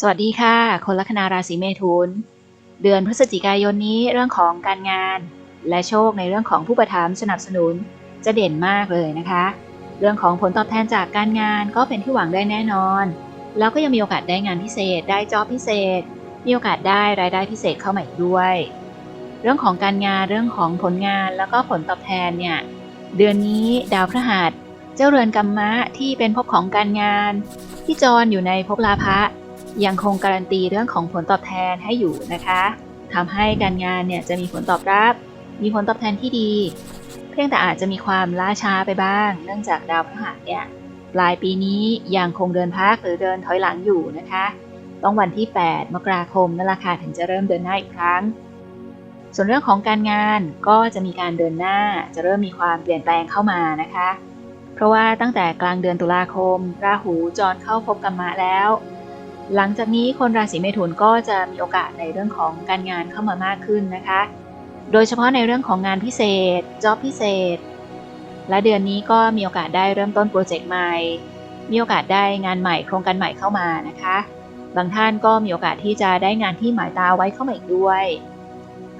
สวัสดีค่ะ คนลัคนาราศีเมถุน เดือนพฤศจิกายนนี้เรื่องของการงาน และโชคในเรื่องของผู้ประถมสนับสนุนจะเด่นมากเลยนะคะ เรื่องของผลตอบแทนจากการงานก็เป็นที่หวังได้แน่นอน แล้วก็ยังมีโอกาสได้งานพิเศษ ได้จอบพิเศษ มีโอกาสได้รายได้พิเศษเข้ามาอีกด้วย เรื่องของการงานเรื่องของผลงานแล้วก็ผลตอบแทนเนี่ยเดือนนี้ดาวพฤหัส เจ้าเรือนกรรมะที่เป็นภพของการงาน ที่จรอยู่ในภพลาภะ ยังคงการันตีเรื่องของผลตอบแทนให้อยู่นะคะทำให้การงานเนี่ยจะมีผลตอบรับ มีผลตอบแทนที่ดี เพียงแต่อาจจะมีความล่าช้าไปบ้าง เนื่องจากดาวพฤหัสเนี่ยปลายปีนี้ยังคงเดินพักหรือเดินถอยหลังอยู่นะคะ ต้องวันที่ 8 มกราคมนั่นแหละค่ะถึงจะเริ่มเดินหน้าอีกครั้ง ส่วนเรื่องของการงานก็จะมีการเดินหน้าจะเริ่มมีความเปลี่ยนแปลงเข้ามานะคะ เพราะว่าตั้งแต่กลางเดือนตุลาคมราหูจรเข้าพบกรรมะแล้ว หลังจากนี้คนราศีเมถุนก็จะมีโอกาสในเรื่องของการงานเข้ามามากขึ้นนะคะ โดยเฉพาะในเรื่องของงานพิเศษจ็อบพิเศษ และเดือนนี้ก็มีโอกาสได้เริ่มต้นโปรเจกต์ใหม่ มีโอกาสได้งานใหม่โครงการใหม่เข้ามานะคะ บางท่านก็มีโอกาสที่จะได้งานที่หมายตาไว้เข้ามาอีกด้วย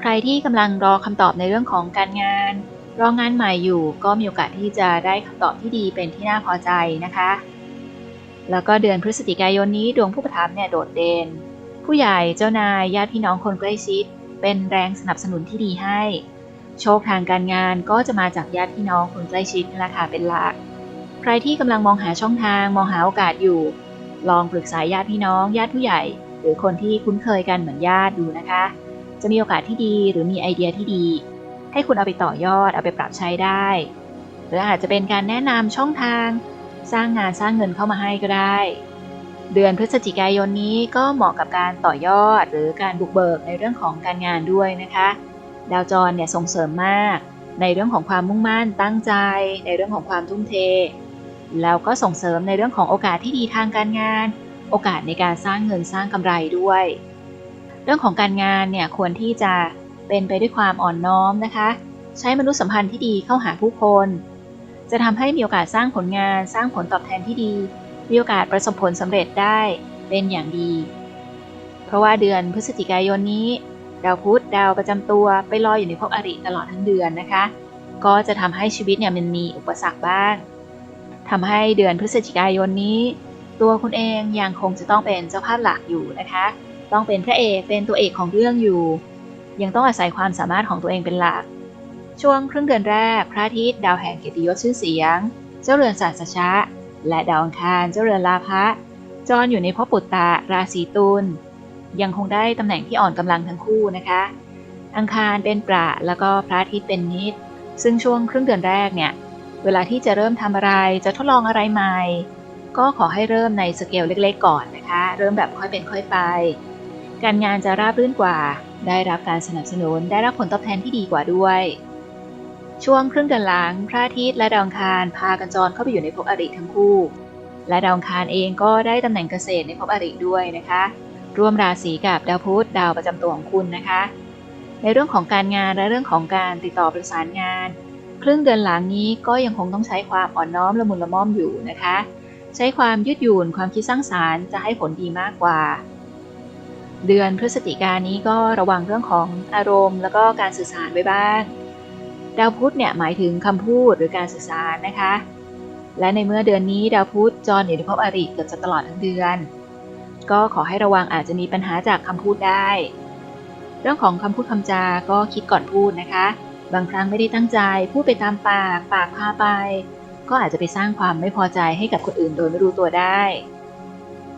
ใครที่กำลังรอคำตอบในเรื่องของการงาน รองานใหม่อยู่ก็มีโอกาสที่จะได้คำตอบที่ดีเป็นที่น่าพอใจนะคะ แล้วก็เดือนพฤศจิกายนนี้ดวงผู้ประทับเนี่ยโดดเด่น ผู้ใหญ่เจ้านายญาติพี่น้องคนใกล้ชิด เป็นแรงสนับสนุนที่ดีให้ โชคทางการงานก็จะมาจากญาติพี่น้องคนใกล้ชิดนี่แหละค่ะเป็นหลัก ใครที่กำลังมองหาช่องทาง มองหาโอกาสอยู่ ลองปรึกษาญาติพี่น้อง ญาติผู้ใหญ่ หรือคนที่คุ้นเคยกันเหมือนญาติดูนะคะ จะมีโอกาสที่ดีหรือมีไอเดียที่ดี ให้คุณเอาไปต่อยอดเอาไปปรับใช้ได้ หรืออาจจะเป็นการแนะนำช่องทาง สร้างงานสร้างเงินเข้ามาให้ก็ได้ เดือนพฤศจิกายนนี้ก็เหมาะกับการต่อยอดหรือการบุกเบิกในเรื่องของการงานด้วยนะคะ ดาวจรเนี่ยส่งเสริมมาก ในเรื่องของความมุ่งมั่นตั้งใจ ในเรื่องของความทุ่มเท แล้วก็ส่งเสริมในเรื่องของโอกาสที่ดีทางการงาน โอกาสในการสร้างเงินสร้างกำไรด้วย เรื่องของการงานเนี่ยควรที่จะเป็นไปด้วยความอ่อนน้อมนะคะ ใช้มนุษยสัมพันธ์ที่ดีเข้าหาผู้คน จะทำให้มีโอกาสสร้างผลงานสร้างผลตอบแทนที่ดี มีโอกาสประสบผลสำเร็จได้เป็นอย่างดี เพราะว่าเดือนพฤศจิกายนนี้ ดาวพุธดาวประจำตัวไปลอยอยู่ในภพอริตลอดทั้งเดือนนะคะ ก็จะทำให้ชีวิตเนี่ยมันมีอุปสรรคบ้างทำให้เดือนพฤศจิกายนนี้ ตัวคุณเองยังคงจะต้องเป็นเจ้าภาพหลักอยู่นะคะ ต้องเป็นพระเอกเป็นตัวเอกของเรื่องอยู่ ยังต้องอาศัยความสามารถของตัวเองเป็นหลัก ช่วงครึ่งเดือนแรก พระอาทิตย์ดาวแห่งเกียรติยศชื่อเสียง เจ้าเรือนสัตสชะ และดาวอังคารเจ้าเรือนลาภะจรอยู่ในภพปุตตะราศีตุลยังคงได้ตำแหน่งที่อ่อนกำลังทั้งคู่นะคะ อังคารเป็นประแล้วก็พระอาทิตย์เป็นนิด ซึ่งช่วงครึ่งเดือนแรกเนี่ย เวลาที่จะเริ่มทำอะไรจะทดลองอะไรใหม่ ก็ขอให้เริ่มในสเกลเล็กๆ ก่อนนะคะ เริ่มแบบค่อยเป็นค่อยไป การงานจะราบรื่นกว่า ได้รับการสนับสนุน ได้รับผลตอบแทนที่ดีกว่าด้วย ช่วงครึ่งเดือนหลังพระอาทิตย์และดาวคารพากันจรเข้าไปอยู่ในภพอริทั้งคู่ และดาวคารเองก็ได้ตำแหน่งเกษตรในภพอริด้วยนะคะ ร่วมราศีกับดาวพุธดาวประจำตัวของคุณนะคะ ในเรื่องของการงานและเรื่องของการติดต่อประสานงาน ครึ่งเดือนหลังนี้ก็ยังคงต้องใช้ความอ่อนน้อมละมุนละม่อมอยู่นะคะ ใช้ความยืดหยุ่นความคิดสร้างสารรค์จะให้ผลดีมากกว่าเดือนพฤศจิกายนนี้ก็ระวังเรื่องของอารมณ์ แล้วก็การสื่อสารไว้บ้าง ดาวพุธเนี่ยหมายถึงคำพูดหรือการสื่อสารนะคะ และในเมื่อเดือนนี้ดาวพุธจรอยู่ในภพอริเกือบจะตลอดทั้งเดือน ก็ขอให้ระวังอาจจะมีปัญหาจากคำพูดได้ เรื่องของคำพูดคำจาก็คิดก่อนพูดนะคะ บางครั้งไม่ได้ตั้งใจพูดไปตามปาก ปากพาไป ก็อาจจะไปสร้างความไม่พอใจให้กับคนอื่นโดยไม่รู้ตัวได้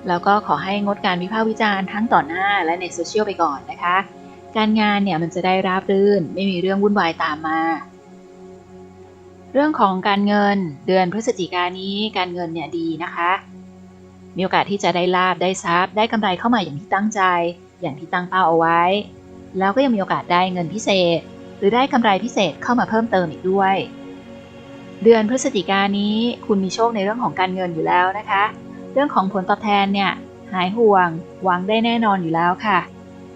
แล้วก็ขอให้งดการวิพากษ์วิจารณ์ทั้งต่อหน้าและในโซเชียลไปก่อนนะคะ การงานเนี่ยมันจะได้ราบรื่น ไม่มีเรื่องวุ่นวายตามมา เรื่องของการเงินเดือนพฤศจิกายนี้การเงินเนี่ยดีนะคะ มีโอกาสที่จะได้ลาบได้ทรัพย์ ได้กำไรเข้ามาอย่างที่ตั้งใจ อย่างที่ตั้งเป้าเอาไว้ แล้วก็ยังมีโอกาสได้เงินพิเศษ หรือได้กำไรพิเศษเข้ามาเพิ่มเติมอีกด้วย เดือนพฤศจิกายนนี้คุณมีโชคในเรื่องของการเงินอยู่แล้วนะคะ เรื่องของผลตอบแทนเนี่ยหายห่วงหวังได้แน่นอนอยู่แล้วค่ะ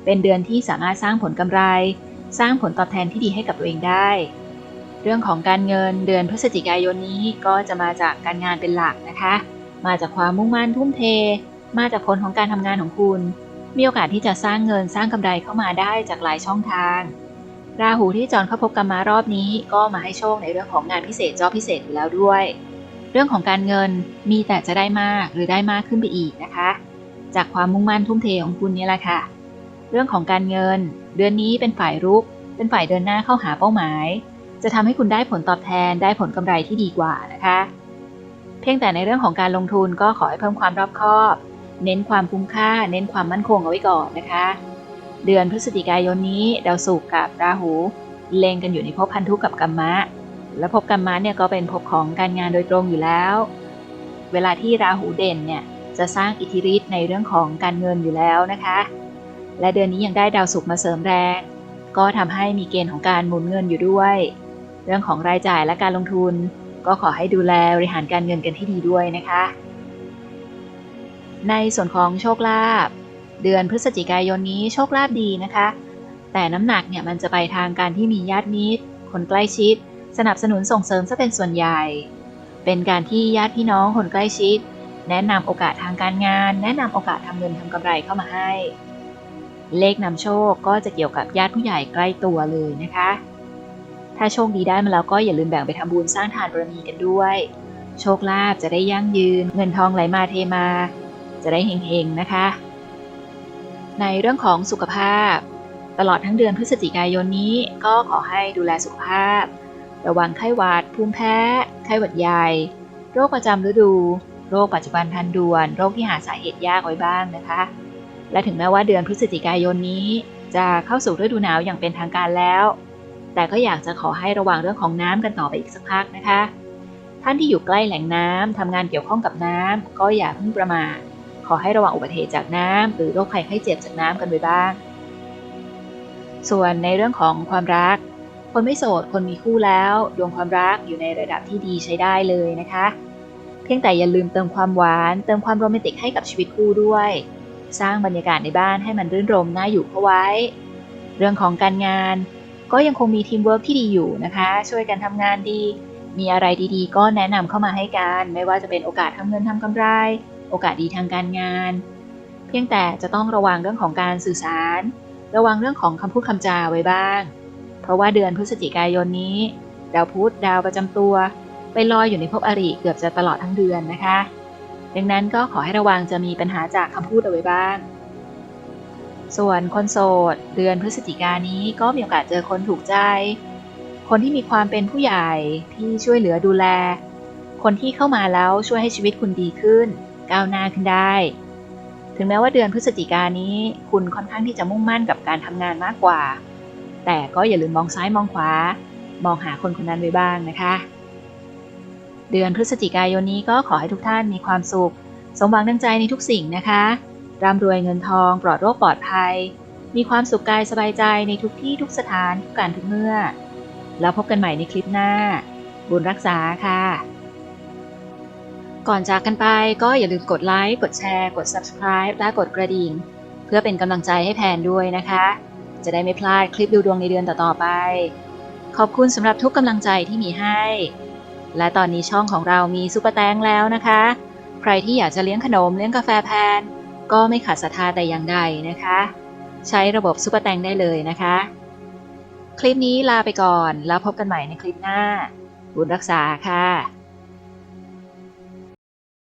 เป็นเดือนที่สามารถสร้างผลกำไร สร้างผลตอบแทนที่ดีให้กับตัวเองได้ เรื่องของการเงินเดือนพฤศจิกายนนี้ก็จะมาจากการงานเป็นหลักนะคะ มาจากความมุ่งมั่นทุ่มเท มาจากผลของการทำงานของคุณ มีโอกาสที่จะสร้างเงินสร้างกำไรเข้ามาได้จากหลายช่องทาง ราหูที่จรเข้าพบกรรมารอบนี้ ก็มาให้โชคในเรื่องของงานพิเศษจอบพิเศษอยู่แล้วด้วย เรื่องของการเงินมีแต่จะได้มากหรือได้มากขึ้นไปอีกนะคะ จากความมุ่งมั่นทุ่มเทของคุณนี่แหละค่ะ เรื่องของการเงิน เดือนนี้เป็นฝ่ายรุก เป็นฝ่ายเดินหน้าเข้าหาเป้าหมาย จะทำให้คุณได้ผลตอบแทนได้ผลกำไรที่ดีกว่านะคะ เพียงแต่ในเรื่องของการลงทุนก็ขอให้เพิ่มความรอบคอบ เน้นความคุ้มค่า เน้นความมั่นคงเอาไว้ก่อนนะคะ เดือนพฤศจิกายนนี้ดาวศุกร์กับราหูเล็งกันอยู่ในภพพันธุกับกัมมะ และภพกัมมะเนี่ยก็เป็นภพของการงานโดยตรงอยู่แล้ว เวลาที่ราหูเด่นเนี่ยจะสร้างอิทธิฤทธิ์ในเรื่องของการเงินอยู่แล้วนะคะ และเดือนนี้ยังได้ดาวศุกร์มาเสริมแรง ก็ทำให้มีเกณฑ์ของการหมุนเงินอยู่ด้วย เรื่องของรายจ่ายและการลงทุน ก็ขอให้ดูแลบริหารการเงินกันที่ดีด้วยนะคะ ในส่วนของโชคลาภเดือนพฤศจิกายนนี้โชคลาภดีนะคะ แต่น้ำหนักเนี่ยมันจะไปทางการที่มีญาติมิตร คนใกล้ชิด สนับสนุนส่งเสริมซะเป็นส่วนใหญ่ เป็นการที่ญาติพี่น้องคนใกล้ชิด แนะนำโอกาสทางการงาน แนะนำโอกาสทำเงินทำกำไรเข้ามาให้ เลขนำโชคก็จะเกี่ยวกับญาติผู้ใหญ่ใกล้ตัวเลยนะคะ ถ้าโชคดีได้มาแล้วก็อย่าลืมแบ่งไปทำบุญสร้างทานบารมีกันด้วย โชคลาภจะได้ยั่งยืน เงินทองไหลมาเทมา จะได้เฮงๆนะคะ ในเรื่องของสุขภาพ ตลอดทั้งเดือนพฤศจิกายนนี้ก็ขอให้ดูแลสุขภาพ ระวังไข้หวัดภูมิแพ้ ไข้หวัดใหญ่ โรคประจำฤดู โรคปัจจุบันทันด่วน โรคที่หาสาเหตุยากไว้บ้างนะคะ และถึงแม้ว่าเดือนพฤศจิกายนนี้ จะเข้าสู่ฤดูหนาวอย่างเป็นทางการแล้ว แต่ก็อยากจะขอให้ระวังเรื่องของน้ำกันต่อไปอีกสักพักนะคะ ท่านที่อยู่ใกล้แหล่งน้ำทำงานเกี่ยวข้องกับน้ำก็อย่าเพิ่งประมาทขอให้ระวังอุบัติเหตุจากน้ำหรือโรคภัยไข้เจ็บจากน้ำกันไว้บ้าง ส่วนในเรื่องของความรัก คนไม่โสดคนมีคู่แล้วดวงความรักอยู่ในระดับที่ดีใช้ได้เลยนะคะ เพียงแต่อย่าลืมเติมความหวาน เติมความโรแมนติกให้กับชีวิตคู่ด้วย สร้างบรรยากาศในบ้านให้มันรื่นรมน่าอยู่เข้าไว้ เรื่องของการงาน ก็ยังคงมีทีมเวิร์กที่ดีอยู่นะคะ ช่วยกันทำงานดี มีอะไรดีๆ ก็แนะนำเข้ามาให้กัน ไม่ว่าจะเป็นโอกาสทำเงินทำกำไร โอกาสดีทางการงาน เพียงแต่จะต้องระวังเรื่องของการสื่อสาร ระวังเรื่องของคำพูดคำจาไว้บ้าง เพราะว่าเดือนพฤศจิกายนนี้ ดาวพุธดาวประจำตัว ไปลอยอยู่ในภพอริเกือบจะตลอดทั้งเดือนนะคะ ดังนั้นก็ขอให้ระวังจะมีปัญหาจากคำพูดเอาไว้บ้าง ส่วนคนโสด เดือนพฤศจิกานี้ก็มีโอกาสเจอคนถูกใจ คนที่มีความเป็นผู้ใหญ่ที่ช่วยเหลือดูแล คนที่เข้ามาแล้วช่วยให้ชีวิตคุณดีขึ้น ก้าวหน้าขึ้นได้ ถึงแม้ว่าเดือนพฤศจิกานี้คุณค่อนข้างที่จะมุ่งมั่นกับการทำงานมากกว่า แต่ก็อย่าลืมมองซ้ายมองขวา มองหาคนคนนั้นไว้บ้างนะคะ เดือนพฤศจิกายนนี้ก็ขอให้ทุกท่านมีความสุข สมหวังดังใจในทุกสิ่งนะคะ ร่ำรวยเงินทอง ปลอดโรคปลอดภัย มีความสุขกายสบายใจในทุกที่ทุกสถานทุกการทุกเมื่อ แล้วพบกันใหม่ในคลิปหน้า บุญรักษาค่ะ ก่อนจากกันไปก็อย่าลืมกดไลค์ กดแชร์ กด subscribe และกดกระดิ่ง เพื่อเป็นกำลังใจให้แพนด้วยนะคะ จะได้ไม่พลาดคลิปดูดวงในเดือนต่อๆไป ขอบคุณสำหรับทุกกำลังใจที่มีให้ และตอนนี้ช่องของเรามีซุปเปอร์แตงแล้วนะคะ ใครที่อยากจะเลี้ยงขนมเลี้ยงกาแฟแพน ก็ไม่ขาดศรัทธาแต่อย่างใดนะคะ ใช้ระบบซุปเปอร์แตงได้เลยนะคะ คลิปนี้ลาไปก่อนแล้วพบกันใหม่ในคลิปหน้า บุญรักษาค่ะ